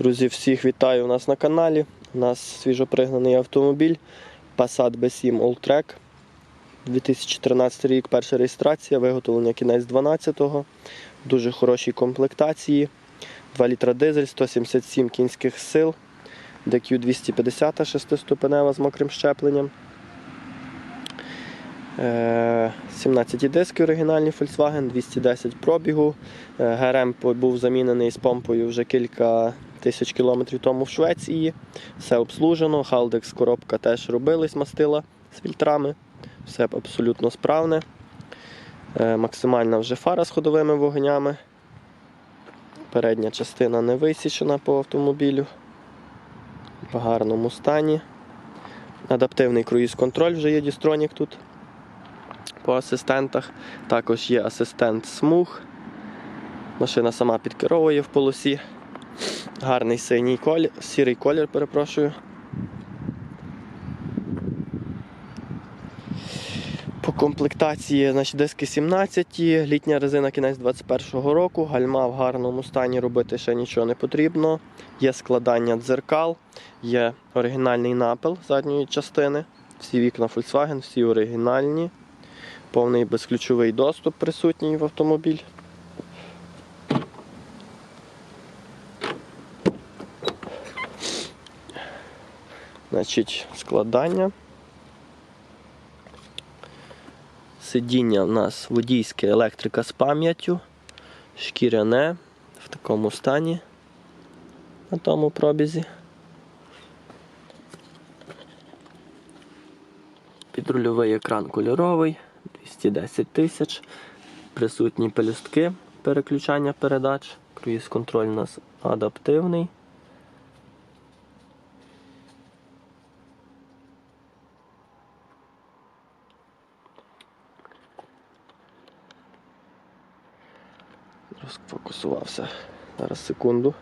Друзі, всіх вітаю у нас на каналі. У нас свіжопригнаний автомобіль Passat B7 Alltrack. 2013 рік, перша реєстрація, виготовлення кінець 12-го. Дуже хорошій комплектації. 2 літра дизель, 177 кінських сил. DQ 250 шестиступенева з мокрим щепленням. Е, 17 диски оригінальні Volkswagen, 210 пробігу. Е, ГРМ був замінений з помпою вже кілька тисяч кілометрів тому в Швеції. Все обслужено. Халдекс коробка теж робилась, мастила з фільтрами. Все абсолютно справне. Е, Максимальна вже фара з ходовими вогнями. Передня частина не висічена по автомобілю. В гарному стані. Адаптивний круїз-контроль вже є Дістронік тут по асистентах. Також є асистент смуг. Машина сама підкеровує в полосі. Гарний синій колір, сірий колір, перепрошую. По комплектації значить, диски 17, літня резина кінець 21-го року, гальма в гарному стані робити ще нічого не потрібно. Є складання дзеркал, є оригінальний напил задньої частини. Всі вікна Volkswagen, всі оригінальні. Повний безключовий доступ присутній в автомобіль. Значить, складання. Сидіння у нас водійське електрика з пам'яттю, шкіряне в такому стані на тому пробізі. Підрульовий екран кольоровий, 210 тисяч. Присутні пелюстки переключання передач. Круїз контроль у нас адаптивний. Розфокусувався. Зараз секунду.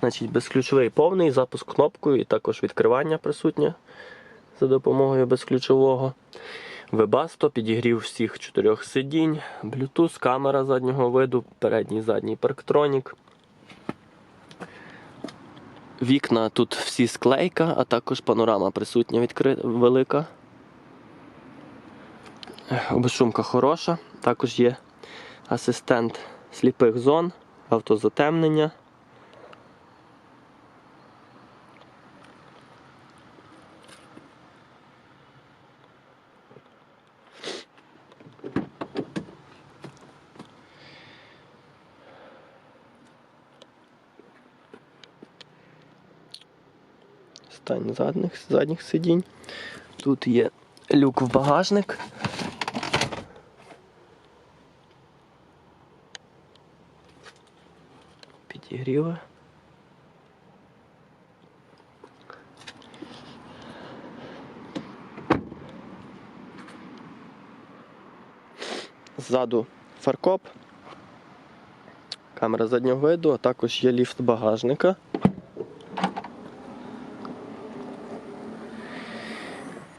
Значить, безключовий повний запуск кнопкою і також відкривання присутнє за допомогою безключового. Webasto, підігрів всіх чотирьох сидінь, Bluetooth, камера заднього виду, передній задній парктронік. Вікна тут всі склейка, а також панорама присутня відкри... велика. Безшумка хороша. Також є асистент сліпих зон, автозатемнення. Задніх, задніх сидінь. Тут є люк в багажник. Підігріви. Ззаду фаркоп, камера заднього виду, а також є ліфт багажника.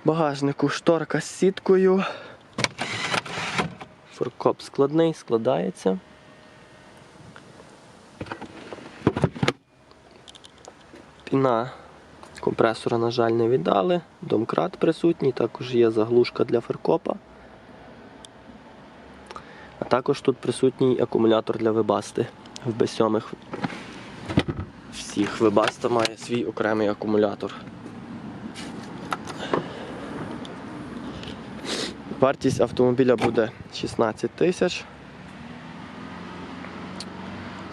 Багажнику шторка з сіткою. Фаркоп складний, складається. Піна компресора, на жаль, не віддали. Домкрат присутній, також є заглушка для фаркопа. А також тут присутній акумулятор для вебасти в B7. Всіх вебаста має свій окремий акумулятор. Вартість автомобіля буде 16 тисяч.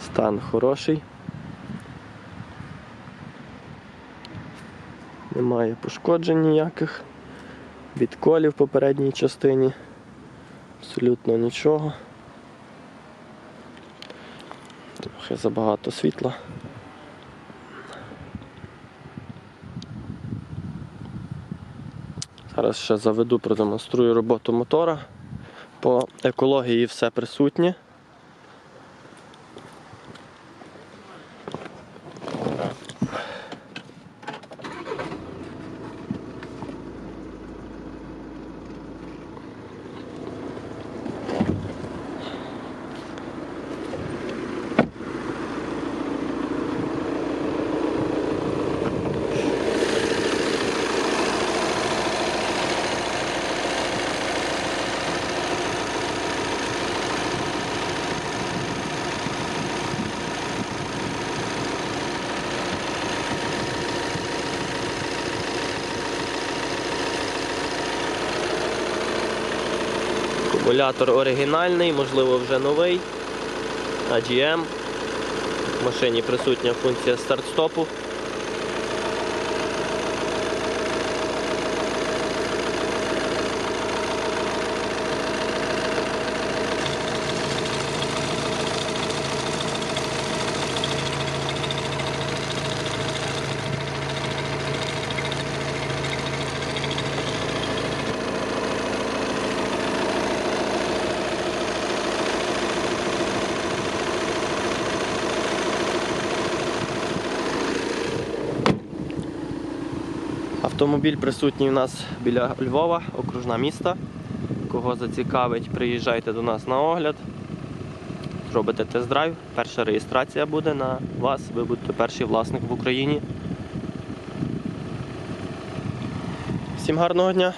Стан хороший. Немає пошкоджень ніяких, відколів в попередній частині. Абсолютно нічого. Трохи забагато світла. Зараз ще заведу, продемонструю роботу мотора. По екології все присутнє. Акумулятор оригінальний, можливо, вже новий. AGM. В машині присутня функція старт-стопу. Автомобіль присутній у нас біля Львова, окружна міста. Кого зацікавить, приїжджайте до нас на огляд. Зробите тест-драйв. Перша реєстрація буде на вас. Ви будете перший власник в Україні. Всім гарного дня!